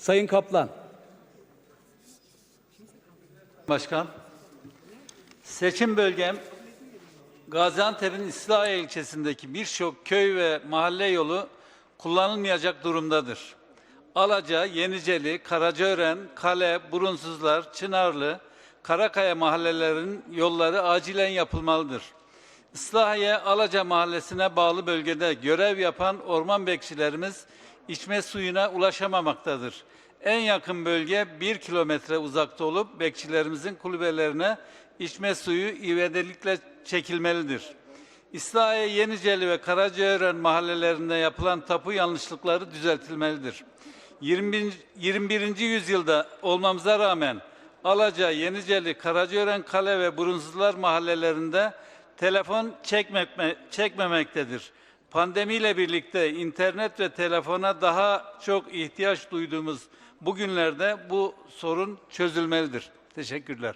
Sayın Kaplan. Başkan. Seçim bölgem Gaziantep'in İslahiye ilçesindeki birçok köy ve mahalle yolu kullanılmayacak durumdadır. Alaca, Yeniceli, Karacaören, Kale, Burunsuzlar, Çınarlı, Karakaya mahallelerinin yolları acilen yapılmalıdır. İslahiye Alaca mahallesine bağlı bölgede görev yapan orman bekçilerimiz içme suyuna ulaşamamaktadır. En yakın bölge bir kilometre uzakta olup bekçilerimizin kulübelerine içme suyu ivedilikle çekilmelidir. İslahiye, Yeniceli ve Karacaören mahallelerinde yapılan tapu yanlışlıkları düzeltilmelidir. 20. 21. yüzyılda olmamıza rağmen Alaca, Yeniceli, Karacaören, Kale ve Burunsuzlar mahallelerinde telefon çekmekme, çekmemektedir. Pandemiyle birlikte internet ve telefona daha çok ihtiyaç duyduğumuz bugünlerde bu sorun çözülmelidir. Teşekkürler.